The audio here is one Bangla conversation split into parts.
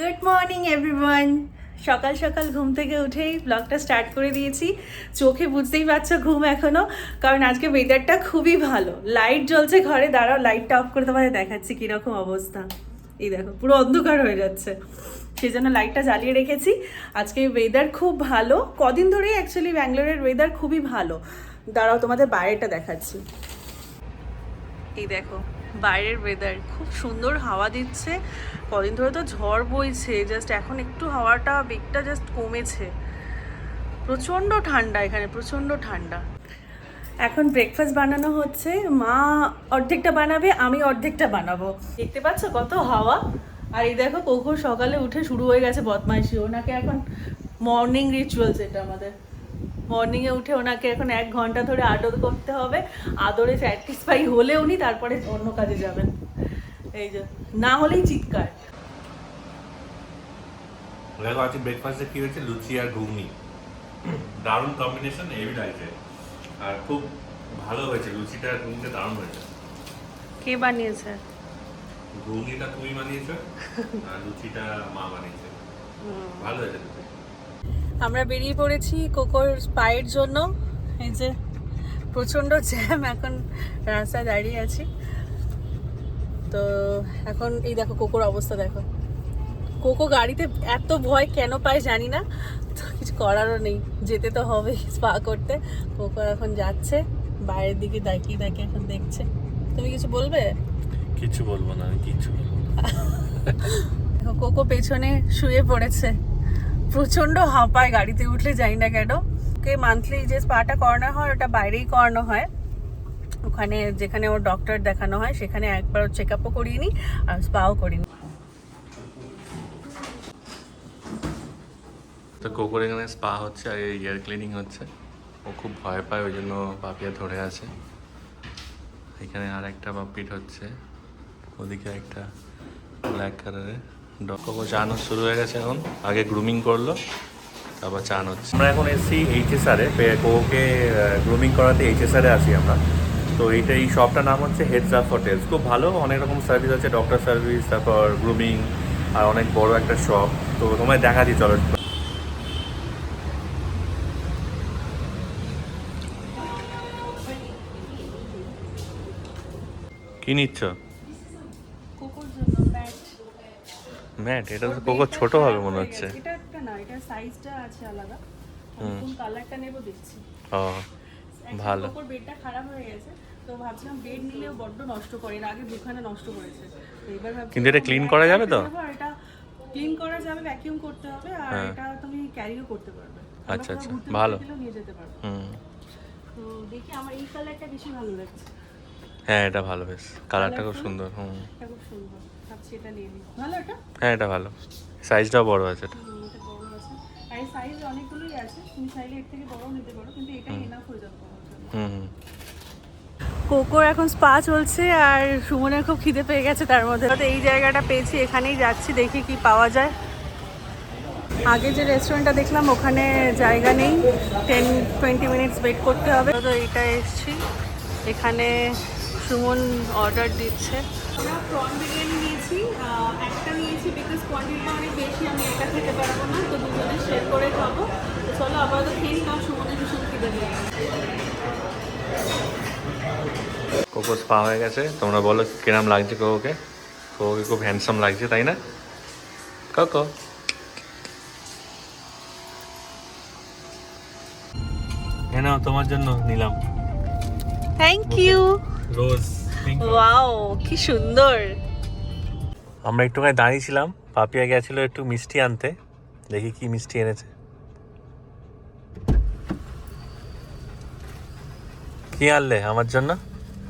গুড মর্নিং এভরিওয়ান সকাল সকাল ঘুম থেকে উঠেই ব্লগটা স্টার্ট করে দিয়েছি। চোখে বুঝতেই পারছ ঘুম এখনও, কারণ আজকে ওয়েদারটা খুবই ভালো। লাইট জ্বলছে ঘরে, দাঁড়াও লাইটটা অফ করে তোমাদের দেখাচ্ছি কীরকম অবস্থা। এই দেখো, পুরো অন্ধকার হয়ে যাচ্ছে। সেই জন্য লাইটটা জ্বালিয়ে রেখেছি। আজকে ওয়েদার খুব ভালো। কদিন ধরেই অ্যাকচুয়ালি ব্যাঙ্গালোরের ওয়েদার খুবই ভালো। দাঁড়াও, তোমাদের বাইরেটা দেখাচ্ছি। এই দেখো বাইরের ওয়েদার খুব সুন্দর হাওয়া দিচ্ছে। কদিন ধরে তো ঝড় বইছে। জাস্ট এখন একটু হাওয়াটা, বেগটা জাস্ট কমেছে। প্রচণ্ড ঠান্ডা এখানে, প্রচণ্ড ঠান্ডা। এখন ব্রেকফাস্ট বানানো হচ্ছে। মা অর্ধেকটা বানাবে, আমি অর্ধেকটা বানাবো। দেখতে পাচ্ছ কত হাওয়া? আর এই দেখো কখন সকালে উঠে শুরু হয়ে গেছে বদমাইশি। ওনাকে এখন মর্নিং রিচুয়ালস এটা আমাদের। মর্নিংয়ে উঠে ওনাকে এখন এক ঘণ্টা ধরে আদর করতে হবে। আদরে স্যাটিসফাই হলে উনি তারপরে অন্য কাজে যাবেন। এই যে না হলেই চিৎকার। দেখো আজকে ব্রেকফাস্টে কি হয়েছে? লুচি আর ঘুগনি। দারুণ কম্বিনেশন হেভি লাগছে আর খুব ভালো হয়েছে লুচিটা আর ঘুগনিটা দারুণ হয়েছে। কে বানিয়েছে? ঘুগনিটা তুমি বানিয়েছো আর লুচিটা মা বানিয়েছে। ভালো হয়েছে। আমরা বেরিয়ে পড়েছি কোকোর পায়ের জন্য। এই যে প্রচণ্ড জ্যাম এখন রাস্তায় দাঁড়িয়ে আছি। তো এখন এই দেখো কোকোর অবস্থা দেখো। কোকো গাড়িতে এত ভয় কেন পায় জানি না। তো কিছু করারও নেই যেতে তো হবে স্পা করতে। কোকো এখন যাচ্ছে বাইরের দিকে তাকিয়ে তাকিয়ে এখন দেখছে। তুমি কিছু বলবে? কিছু বলব না না। কোকো পেছনে শুয়ে পড়েছে। প্রচণ্ড হাঁপায়, গাড়িতে উঠলে যাই না কেন? ওকে মান্থলি যে স্পাটা করানো হয়, ওটা বাইরেই করানো হয়। ওখানে যেখানে ওর ডক্টর দেখানো হয়, সেখানে একবার চেক আপও করিয়ে নিই আর স্পাও করিনি তো কোকোর এখানে স্পা হচ্ছে আর ইয়ার ক্লিনিং হচ্ছে। ও খুব ভয় পায়, ওই জন্য পাপিয়া ধরে আছে। এখানে আর একটা পাপিট হচ্ছে, ওদিকে একটা ব্ল্যাক কালারের কোকো চানো শুরু হয়ে গেছে এখন। আগে গ্রুমিং করল তারপর চান হচ্ছে আমরা এখন এসেছি এইচএসআরে কোকোকে গ্রুমিং করাতে এইচএসআরে আছি আমরা। তো এইটা এই শপটার নাম হচ্ছে হেডস আপ হোটেলস খুব ভালো অনেক রকম সার্ভিস আছে ডক্টর সার্ভিস তারপর গ্রুমিং আর অনেক বড় একটা শপ তো তোমায় দেখা দিই চলো। কি নিচ্ছ? ম্যাট এটা তো কোকো ছোট হবে মনে হচ্ছে। এটা একটা না এটা সাইজটা আছে আলাদা। কোন কালারটা নেব দেখছি। ও ভালো। কোকোর বেডটা খারাপ হয়ে গেছে তো ভাবছিলাম বেড নিলেও বড্ড নষ্ট করে এর আগে দুখানে নষ্ট করেছে। তো এবার ভাবছি কিন্তু এটা ক্লিন করা যাবে তো? এটা ক্লিন করা যাবে ভ্যাকিউম করতে হবে আর হ্যাঁ। এটা তুমি ক্যারিও করতে পারবে। আচ্ছা, আচ্ছা, ভালো। নিয়ে যেতে পারবে। হুম। তো দেখি আমার এই কালারটা বেশি ভালো লাগছে। হ্যাঁ এটা ভালো বেশ। কালারটা খুব সুন্দর হুম। খুব সুন্দর। ভাবছি এটা নিয়ে নিই। ভালো এটা? হ্যাঁ এটা ভালো। সাইজটাও বড় আছে এটা। হুম, বড় আছে। এই সাইজ অনেকগুলোই আছে। তুমি চাইলে এর থেকে বড়ও নিতে পারো কিন্তু এটাই এনাফ হয়ে যাবে হুম হুম। কোকোর এখন স্পা চলছে আর সুমনের খুব খিদে পেয়ে গেছে তার মধ্যে। তো এই জায়গাটা পেয়েছি এখানেই যাচ্ছি দেখি কি পাওয়া যায়। আগে যে রেস্টুরেন্টটা দেখলাম ওখানে জায়গা নেই। টেন টোয়েন্টি মিনিটস ওয়েট করতে হবে। তো এইটা এসছি। এখানে সুমন অর্ডার দিচ্ছে। আমরা প্রন বিরিয়ানি নিয়েছি একটা নিয়েছি বিকজ কোয়ান্টিটিটা অনেক বেশি আমি একা খেতে পারব না তো দুজনে শেয়ার করে খাব। চলো আপাতত খেয়ে কারণ সুমনের ভীষণ খিদে পেয়ে গেছে। কোকো স্পা হয়ে গেছে। তোমরা বলো কিরম লাগছে কোকোকে? কোকোকে খুব হ্যান্ডসাম লাগছে তাই না? কোকো। হ্যাঁ নাও তোমার জন্য নিলাম। থ্যাংক ইউ রোজ ওয়াও কি সুন্দর। আমরা একটুখানি দাঁড়িয়েছিলাম পাপিয়া গেছিল একটু মিষ্টি আনতে। দেখি কি মিষ্টি এনেছে। কি আনলে আমার জন্য?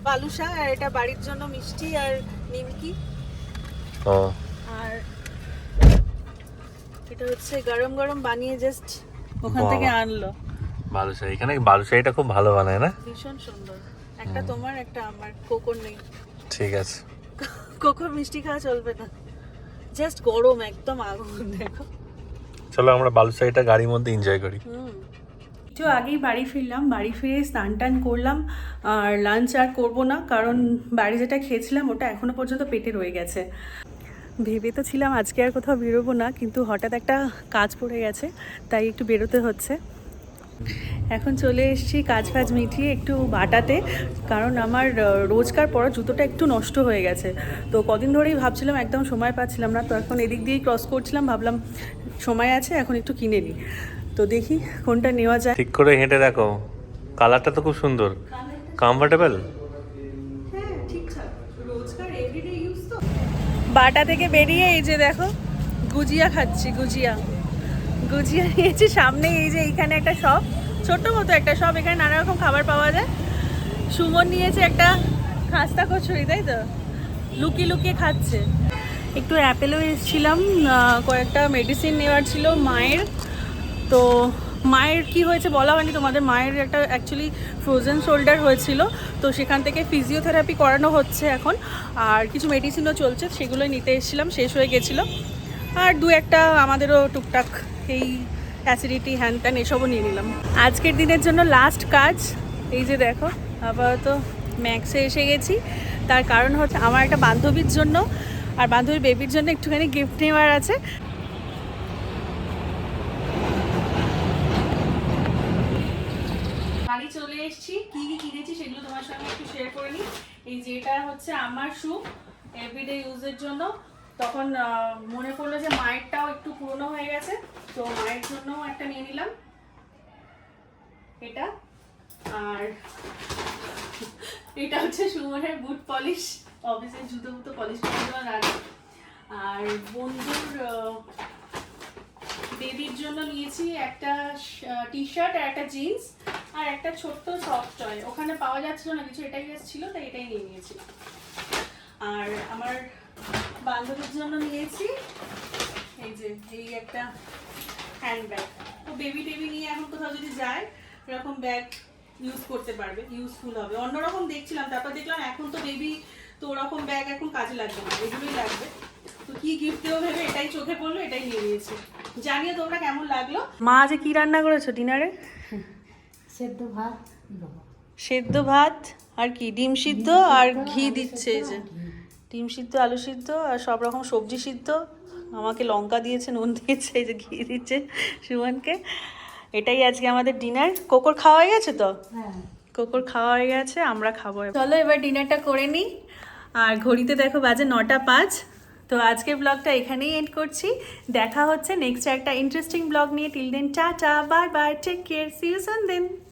বালুশা আর এটা বাড়ির জন্য মিষ্টি আর নিমকি। ও। আর এটা হচ্ছে গরম গরম বানিয়ে জাস্ট ওখান থেকে আনলো। বালুশাহী এখানে বালুশাহীটা খুব ভালো বানায় না? ভীষণ সুন্দর। একটা তোমার একটা আমার কোকোর নেই। ঠিক আছে। কোকোর মিষ্টি খাওয়া চলবে না। জাস্ট গরম একদম আগুন দেখো। চলো আমরা বালুশাহীটা গাড়ির মধ্যে এনজয় করি। হুম। একটু আগেই বাড়ি ফিরলাম বাড়ি ফিরে স্নান টান করলাম আর লাঞ্চ আর করব না কারণ বাড়ি যেটা খেয়েছিলাম ওটা এখনও পর্যন্ত পেটে রয়ে গেছে। ভেবে তো ছিলাম আজকে আর কোথাও বেরোবো না কিন্তু হঠাৎ একটা কাজ পড়ে গেছে তাই একটু বেরোতে হচ্ছে। এখন চলে এসেছি কাজ ফাজ মিটিয়ে একটু বাটাতে কারণ আমার রোজকার পরা জুতোটা একটু নষ্ট হয়ে গেছে। তো কদিন ধরেই ভাবছিলাম একদম সময় পাচ্ছিলাম না তো এখন এদিক দিয়েই ক্রস করছিলাম ভাবলাম সময় আছে এখন একটু কিনে নিই। তো দেখি কোনটা নেওয়া যায়। ঠিক করে হেঁটে দেখো কালারটা তো খুব সুন্দর। কমফোর্টেবল হ্যাঁ তো। বাটা থেকে বেরিয়ে এই যে দেখো গুজিয়া খাচ্ছি গুজিয়া। গুজিয়া নিয়েছি। সামনে এই যে এইখানে একটা শপ ছোট্ট মতো একটা শপ এখানে নানা রকম খাবার পাওয়া যায়। সুমন নিয়েছে একটা খাস্তা কচুরি, তাই তো? লুকিয়ে লুকিয়ে খাচ্ছে। একটু অ্যাপেলও এসেছিলাম কয়েকটা মেডিসিন নেওয়ার ছিল মায়ের। তো মায়ের কি হয়েছে বলা হয়নি, তোমাদের মায়ের একটা অ্যাকচুয়ালি ফ্রোজেন শোল্ডার হয়েছিল। তো সেখান থেকে ফিজিওথেরাপি করানো হচ্ছে এখন। আর কিছু মেডিসিনও চলছে সেগুলো নিতে এসেছিলাম, শেষ হয়ে গেছিল। আর দু একটা আমাদেরও টুকটাক এই অ্যাসিডিটি হ্যান ত্যান এসবও নিয়ে নিলাম। আজকের দিনের জন্য লাস্ট কাজ, এই যে দেখো, আপাতত ম্যাক্সে এসে গেছি। তার কারণ হচ্ছে আমার একটা বান্ধবীর জন্য আর বান্ধবীর বেবির জন্য একটুখানি গিফট নেওয়ার আছে। বাড়ি চলে এসেছি। কি কি কিনেছি সেগুলো তোমার সঙ্গে একটু শেয়ার করে নিই। এই যেটা হচ্ছে আমার শু এভরিডে ইউজের জন্য। তখন মনে পড়ল যে মায়েরটাও একটু পুরনো হয়ে গেছে, তো মায়ের জন্যও একটা নিয়ে নিলাম। এটা, আর এটা হচ্ছে সুমনের বুট পলিশ অফিসের জুতো বুতো পলিশ জন্য লাগে আর বন্ধুর বেবির জন্য নিয়েছি একটা টি শার্ট আর একটা জিন্স আর একটা ছোট্ট সফট টয় ওখানে পাওয়া যাচ্ছিল না, কিছু এটাই ছিল তাই এটাই নিয়ে নিয়েছি। আর আমার বান্ধবীর জন্য নিয়েছি। এই যে এই একটা হ্যান্ড ব্যাগ তো বেবি টেবি নিয়ে এখন কোথাও যদি যায় এরকম ব্যাগ ইউজ করতে পারবে ইউজফুল হবে। অন্যরকম দেখছিলাম তারপর দেখলাম এখন তো বেবি তো ওরকম ব্যাগ এখন কাজে লাগবে না এগুলোই লাগবে। তো কি গিফট দেবো ভেবে এটাই চোখে পড়ল এটাই নিয়ে নিয়েছি। জানিও তোমরা কেমন লাগল? মা আজ কি রান্না করেছ ডিনারে? সেদ্ধ ভাত সেদ্ধ ভাত আর কি? ডিম সিদ্ধ আর ঘি দিচ্ছে এই যে। ডিম সিদ্ধ আলু সিদ্ধ আর সব রকম সবজি সিদ্ধ। আমাকে লঙ্কা দিয়েছে নুন দিয়েছে এই যে ঘি দিচ্ছে সুমনকে। এটাই আজকে আমাদের ডিনার। কোকর খাওয়া হয়ে গেছে তো? হ্যাঁ। কোকর খাওয়া হয়ে গেছে আমরা খাব চলো এবার ডিনারটা করে নিই। আর ঘড়িতে দেখো বাজে নটা পাঁচ। তো আজকের ব্লগটা এখানেই এন্ড করছি। দেখা হচ্ছে নেক্সট একটা ইন্টারেস্টিং ব্লগ নিয়ে। Till then tata bye bye take care see you then